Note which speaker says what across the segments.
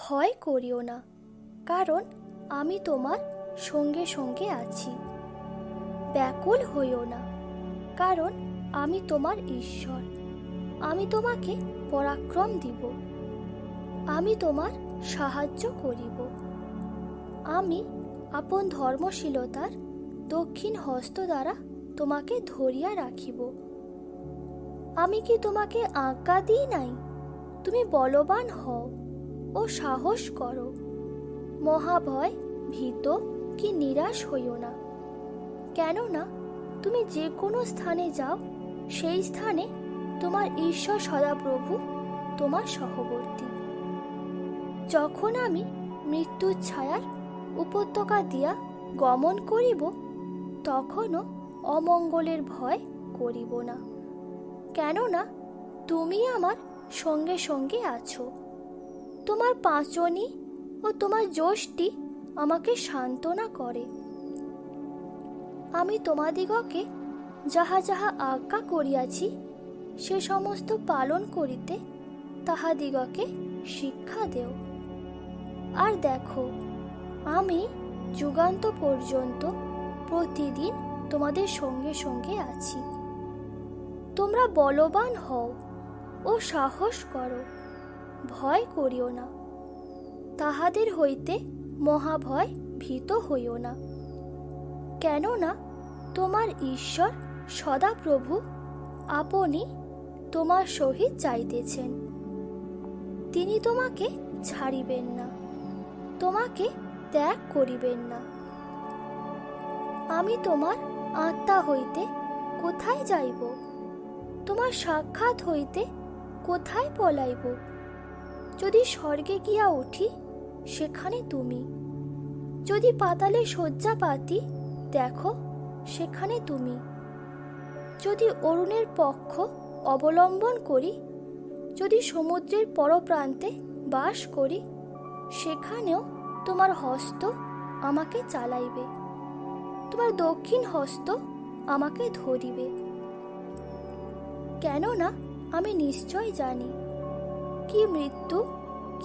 Speaker 1: ভয় করিও না, কারণ আমি তোমার সঙ্গে সঙ্গে আছি। ব্যাকুল হইও না, কারণ আমি তোমার ঈশ্বর। আমি তোমাকে পরাক্রম দিব। আমি তোমার সাহায্য করিব। আমি আপন ধর্মশীলতার দক্ষিণ হস্ত দ্বারা তোমাকে ধরিয়া রাখিব। আমি কি তোমাকে আজ্ঞা দিই নাই? তুমি বলবান হও। ও সাহস করো। মহাভয় ভীত কি নিরাশ হইও না। কেননা তুমি যে কোনো স্থানে যাও, সেই স্থানে তোমার ঈশ্বর সদাপ্রভু, তোমার সহবর্তী। যখন আমি মৃত্যুর ছায়ার উপত্যকা দিয়া গমন করিব, তখনও অমঙ্গলের ভয় করিব না। কেননা তুমি আমার সঙ্গে সঙ্গে আছো। তোমার পাঁচনি ও তোমার যষ্টি আমাকে সান্ত্বনা করে। আমি তোমাদিগকে যাহা যাহা আজ্ঞা করিয়াছি, সে সমস্ত পালন করিতে তাহাদিগকে শিক্ষা দেও। আর দেখো, আমি যুগান্ত পর্যন্ত প্রতিদিন তোমাদের সঙ্গে সঙ্গে আছি। তোমরা বলবান হও ও সাহস করো। ভয় করিও না। তাহাদের হইতে মহাভয় ভীত হইও না। কেননা তোমার ঈশ্বর সদাপ্রভু আপনি তোমার সহিত যাইতেছেন। তিনি তোমাকে ছাড়িবেন না, তোমাকে ত্যাগ করিবেন না। আমি তোমার আত্মা হইতে কোথায় যাইব? তোমার সাক্ষাৎ হইতে কোথায় পলাইব? যদি স্বর্গে গিয়া উঠি, সেখানে তুমি। যদি পাতালে শয্যা পাতি, দেখো, সেখানে তুমি। যদি অরুণের পক্ষ অবলম্বন করি, যদি সমুদ্রের পরপ্রান্তে বাস করি, সেখানেও তোমার হস্ত আমাকে চালাইবে। তোমার দক্ষিণ হস্ত আমাকে ধরিবে। কেননা আমি নিশ্চয় জানি কি মৃত্যু,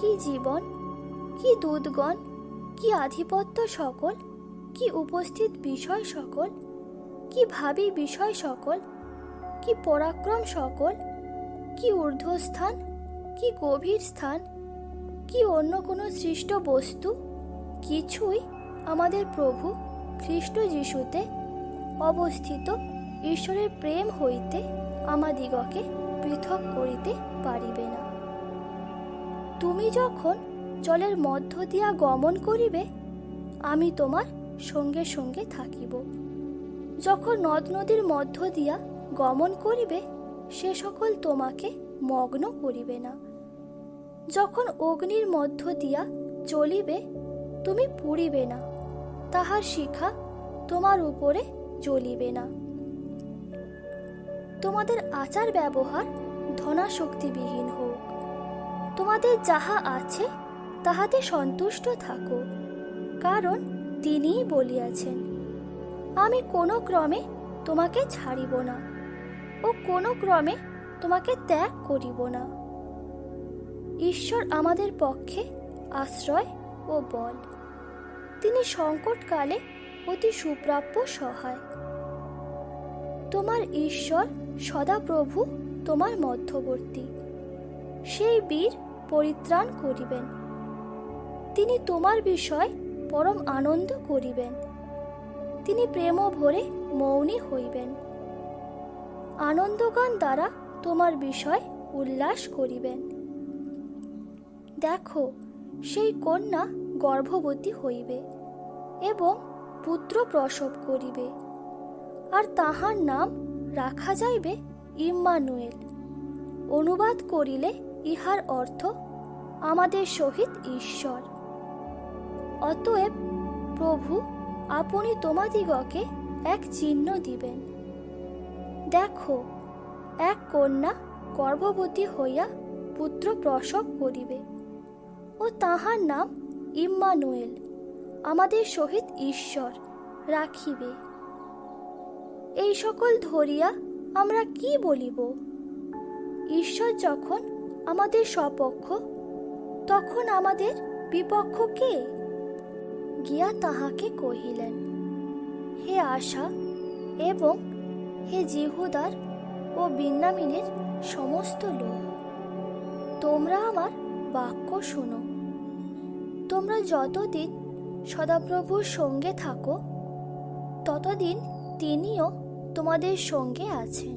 Speaker 1: কি জীবন, কি দুধগণ কি আধিপত্য সকল, কি উপস্থিত বিষয় সকল, কি ভাবি বিষয় সকল, কি পরাক্রম সকল, কি ঊর্ধ্বস্থান, কি গভীর স্থান, কি অন্য কোনো সৃষ্ট বস্তু, কিছুই আমাদের প্রভু খ্রিস্ট যিশুতে অবস্থিত ঈশ্বরের প্রেম হইতে আমাদিগকে পৃথক করিতে পারিবে না। তুমি যখন জলের মধ্য দিয়া গমন করিবে, আমি তোমার সঙ্গে সঙ্গে থাকিব। যখন নদ নদীর মধ্য দিয়া গমন করিবে, সে সকল তোমাকে মগ্ন করিবে না। যখন অগ্নির মধ্য দিয়া চলিবে তুমি পুড়িবে না, তাহার শিখা তোমার উপরে জ্বলিবে না। তোমাদের আচার ব্যবহার ধনাশক্তিবিহীন হোক। তোমাদের যাহা আছে, তাহাতে সন্তুষ্ট থাকো। কারণ তিনিই বলিয়াছেন, আমি কোনো ক্রমে তোমাকে ছাড়িব না, ও কোনো ক্রমে তোমাকে ত্যাগ করিব না। ঈশ্বর আমাদের পক্ষে আশ্রয় ও বল। তিনি সংকটকালে অতি সুপ্রাপ্য সহায়। তোমার ঈশ্বর সদাপ্রভু তোমার মধ্যবর্তী। সেই বীর পরিত্রাণ করিবেন। তিনি তোমার বিষয় পরম আনন্দ করিবেন। তিনি প্রেম ভরে মৌনী হইবেন। আনন্দগান দ্বারা তোমার বিষয় উল্লাস করিবেন। দেখো, সেই কন্যা গর্ভবতী হইবে এবং পুত্র প্রসব করিবে। আর তাহার নাম রাখা যাইবে ইম্মানুয়েল। অনুবাদ করিলে ইহার অর্থ আমাদের সহিত ঈশ্বর। অতএব প্রভু, আপনি তোমাদিগকে এক চিহ্ন দিবেন। দেখো, এক কন্যা গর্ভবতী হইয়া পুত্র প্রসব করিবে ও তাহার নাম ইম্মানুয়েল, আমাদের সহিত ঈশ্বর রাখিবে। এই সকল ধরিয়া আমরা কি বলিব? ঈশ্বর যখন আমাদের সপক্ষ, তখন আমাদের বিপক্ষ কে? গিয়া তাহাকে কহিলেন, হে আশা এবং হে জিহুদার ও বিন্যামিনের সমস্ত লোক, তোমরা আমার বাক্য শোনো। তোমরা যতদিন সদাপ্রভুর সঙ্গে থাকো, ততদিন তিনিও তোমাদের সঙ্গে আছেন।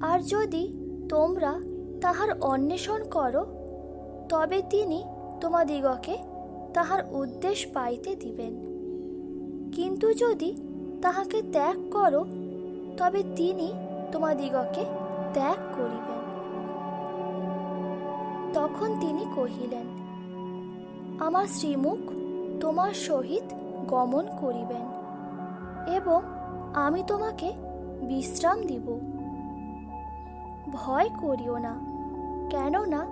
Speaker 1: আর যদি তোমরা তাহার অন্বেষণ করো, তবে তিনি তোমাদিগকে তাহার উদ্দেশ পাইতে দিবেন। কিন্তু যদি তাহাকে ত্যাগ করো, তবে তিনি তোমাদিগকে ত্যাগ করিবেন। তখন তিনি কহিলেন, আমার শ্রীমুখ তোমার সহিত গমন করিবেন এবং আমি তোমাকে বিশ্রাম দিব। ভয় করিও না। কেননা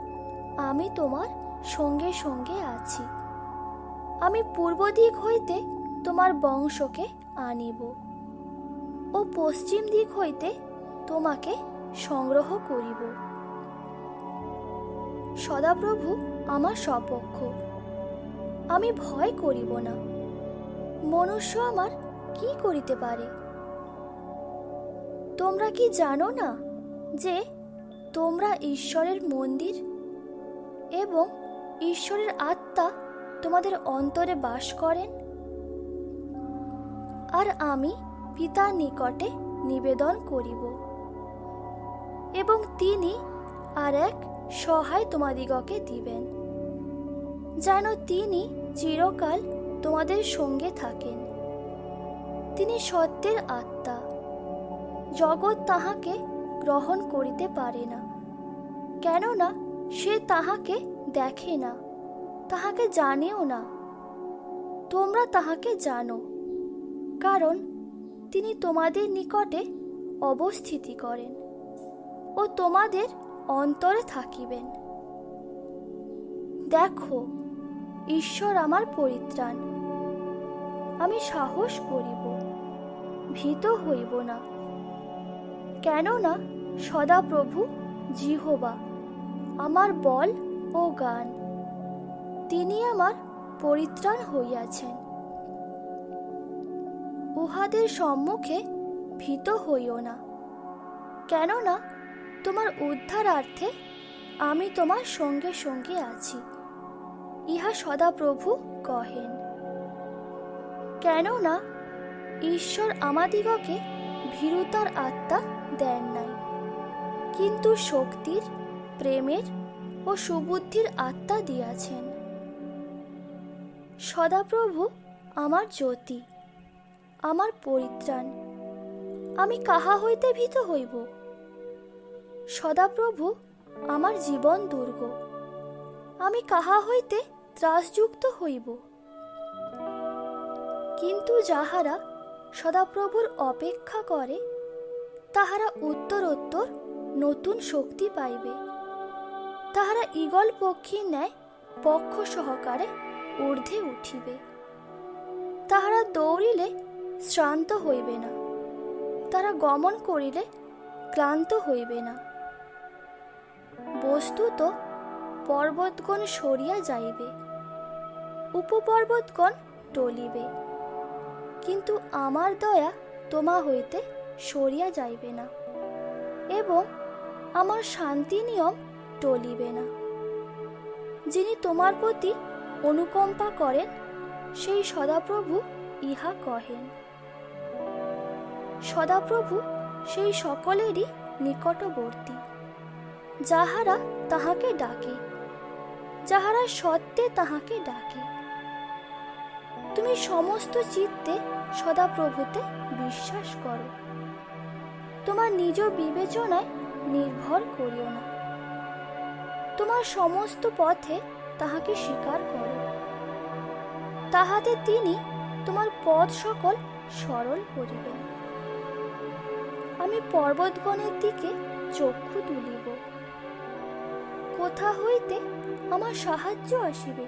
Speaker 1: আমি তোমার সঙ্গে সঙ্গে আছি। আমি পূর্ব দিক হইতে তোমার বংশকে আনিব ও পশ্চিম দিক হইতে তোমাকে সংগ্রহ করিব। সদাপ্রভু আমার সপক্ষ। আমি ভয় করিব না। মনুষ্য আমার কি করিতে পারে? তোমরা কি জানো না যে তোমরা ঈশ্বরের মন্দির এবং ঈশ্বরের আত্মা তোমাদের অন্তরে বাস করেন? আর আমি পিতার নিকটে নিবেদন করিব। এবং তিনি আর এক সহায় তোমাদিগকে দিবেন, যেন তিনি চিরকাল তোমাদের সঙ্গে থাকেন। তিনি সত্যের আত্মা, জগৎ তাহাকে গ্রহণ করিতে পারে না। কেননা সে তাহাকে দেখে না, তাহাকে জানেও না। তোমরা তাহাকে জানো, কারণ তিনি তোমাদের নিকটে অবস্থিতি করেন ও তোমাদের অন্তরে থাকিবেন। দেখো, ঈশ্বর আমার পরিত্রাণ, আমি সাহস করিব, ভীত হইব না। কেননা সদাপ্রভু, জিহোবা, আমার বল ও গান। তিনি আমার পরিত্রাণ হইয়াছেন। উহাদের সম্মুখে ভীত হইও না। কেননা তোমার উদ্ধারার্থে আমি তোমার সঙ্গে সঙ্গে আছি, ইহা সদাপ্রভু কহেন। কেননা ঈশ্বর আমাদিগকে ভীরুতার আত্মা দেন নাই। কিন্তু শক্তির, প্রেমের ও সুবুদ্ধির আত্মা দিয়াছেন। সদাপ্রভু আমার জ্যোতি, আমার পরিত্রাণ, আমি কাহা হইতে ভীত হইব? সদাপ্রভু আমার জীবন দুর্গ, আমি কাহা হইতে ত্রাসযুক্ত হইব? কিন্তু যাহারা সদাপ্রভুর অপেক্ষা করে, তাহারা উত্তরোত্তর নতুন শক্তি পাইবে। তাহারা ঈগল পক্ষীর ন্যায় পক্ষ সহকারে ঊর্ধ্বে উঠিবে। তাহারা দৌড়িলে শ্রান্ত হইবে না। তারা গমন করিলে ক্লান্ত হইবে না। বস্তুত পর্বতগণ সরিয়া যাইবে। উপপর্বতগণ টলিবে। কিন্তু আমার দয়া তোমা হইতে সরিয়া যাইবে না। এবং আমার শান্তি নিয়ম টলিবে না। যিনি তোমার প্রতি অনুকম্পা করেন, সেই সদাপ্রভু ইহা কহেন। সদাপ্রভু সেই সকলেরই নিকটবর্তী, যাহারা তাহাকে ডাকে, যাহারা সত্যে তাহাকে ডাকে। তুমি সমস্ত চিত্তে সদাপ্রভুতে বিশ্বাস করো। তোমার নিজ বিবেচনায় নির্ভর করিও না। তোমার সমস্ত পথে তাহাকে স্বীকার করো। তাহাতে তিনি তোমার পথ সকল সরল করিবেন। আমি পর্বতগণের দিকে চক্ষু তুলিব। কোথা হইতে আমার সাহায্য আসিবে?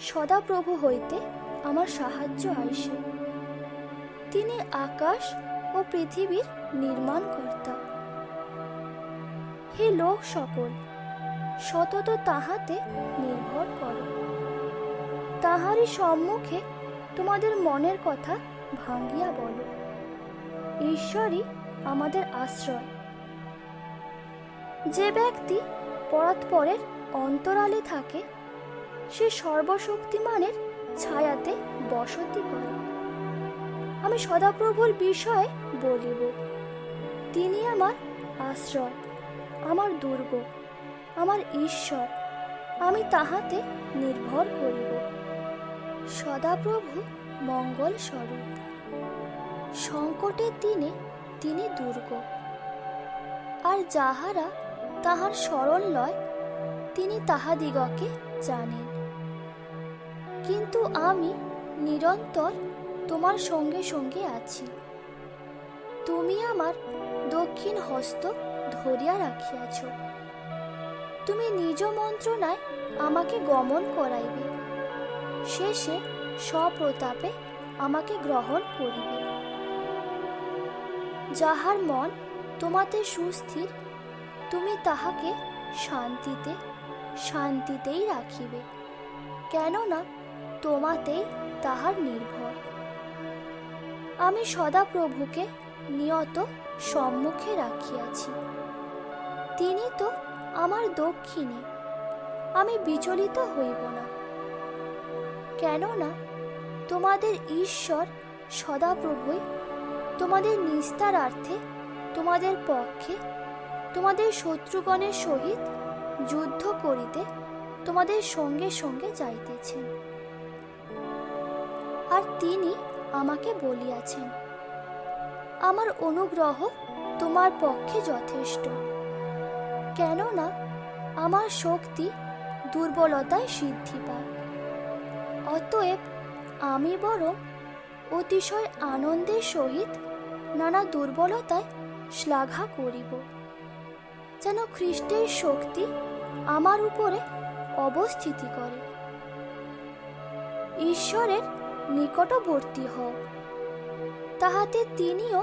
Speaker 1: সদাপ্রভু হইতে আমার সাহায্য আইসে তিনি আকাশ ও পৃথিবীর নির্মাণকর্তা। হে লোক সকল, সতত তাহাতে নির্ভর করো। তাহারই সম্মুখে তোমাদের মনের কথা ভাঙ্গিয়া বলো। ঈশ্বরই আমাদের আশ্রয়। যে ব্যক্তি পরাৎপরের অন্তরালে থাকে, সে সর্বশক্তিমানের ছায়াতে বসতি করে। আমি সদাপ্রভুর বিষয়ে বলিব তিনি আমার আশ্রয়। আমার দুর্গ, আমার ঈশ্বর, আমি তাহাতে নির্ভর করিব। সদাপ্রভু মঙ্গল স্বরূপ সংকটের দিনে তিনি দুর্গ। আর যাহারা তাহার স্মরণ লয়, তিনি তাহাদিগকে জানেন। কিন্তু আমি নিরন্তর তোমার সঙ্গে সঙ্গে আছি। তুমি আমার দক্ষিণ হস্ত ধরিয়া রাখিয়াছ। তুমি নিজ মন্ত্রণায় আমাকে গমন করাইবে। শেষে স্বপ্রতাপে আমাকে গ্রহণ করিবে। যাহার মন তোমাতে সুস্থির, তুমি তাহাকে শান্তিতে, শান্তিতেই রাখিবে, কেননা তোমাতেই তাহার নির্ভর। আমি সদা প্রভুকে নিয়ত সম্মুখে রাখিয়াছি। তিনি তো আমার দক্ষিণে। আমি বিচলিত হইব না। কেননা তোমাদের ঈশ্বর সদাপ্রভুই, তোমাদের নিস্তারার্থে তোমাদের পক্ষে, তোমাদের শত্রুগণের সহিত যুদ্ধ করিতে তোমাদের সঙ্গে সঙ্গে যাইতেছেন। আর তিনি আমাকে বলিয়াছেন, আমার অনুগ্রহ তোমার পক্ষে যথেষ্ট। কেননা আমার শক্তি দুর্বলতায় সিদ্ধি পায়। অতএব আমি বরং অতিশয় আনন্দের সহিত নানা দুর্বলতায় শ্লাঘা করিব, যেন খ্রিস্টের শক্তি আমার উপরে অবস্থিতি করে। ঈশ্বরের নিকটবর্তী হও, তাহাতে তিনিও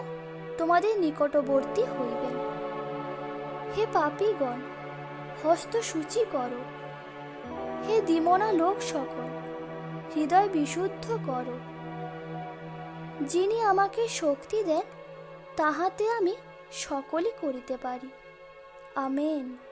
Speaker 1: তোমাদের নিকটবর্তী হইবেন। হে পাপীগণ হস্ত সূচি করো। হে দিমনা লোক সকল, হৃদয় বিশুদ্ধ কর। যিনি আমাকে শক্তি দেন, তাহাতে আমি সকলই করিতে পারি। আমেন।